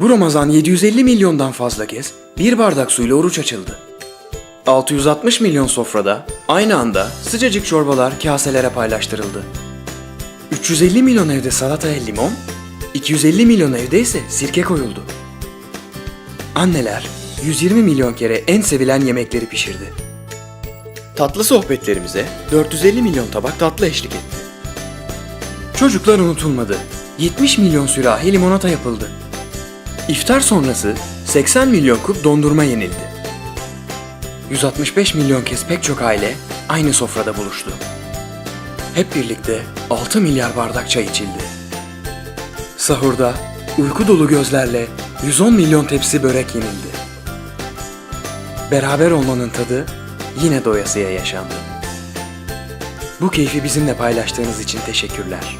Bu Ramazan 750 milyondan fazla kez bir bardak suyla oruç açıldı. 660 milyon sofrada aynı anda sıcacık çorbalar kaselere paylaştırıldı. 350 milyon evde salataya limon, 250 milyon evde ise sirke koyuldu. Anneler 120 milyon kere en sevilen yemekleri pişirdi. Tatlı sohbetlerimize 450 milyon tabak tatlı eşlik etti. Çocuklar unutulmadı. 70 milyon sürahi limonata yapıldı. İftar sonrası 80 milyon kup dondurma yenildi. 165 milyon kez pek çok aile aynı sofrada buluştu. Hep birlikte 6 milyar bardak çay içildi. Sahurda uyku dolu gözlerle 110 milyon tepsi börek yenildi. Beraber olmanın tadı yine doyasıya yaşandı. Bu keyfi bizimle paylaştığınız için teşekkürler.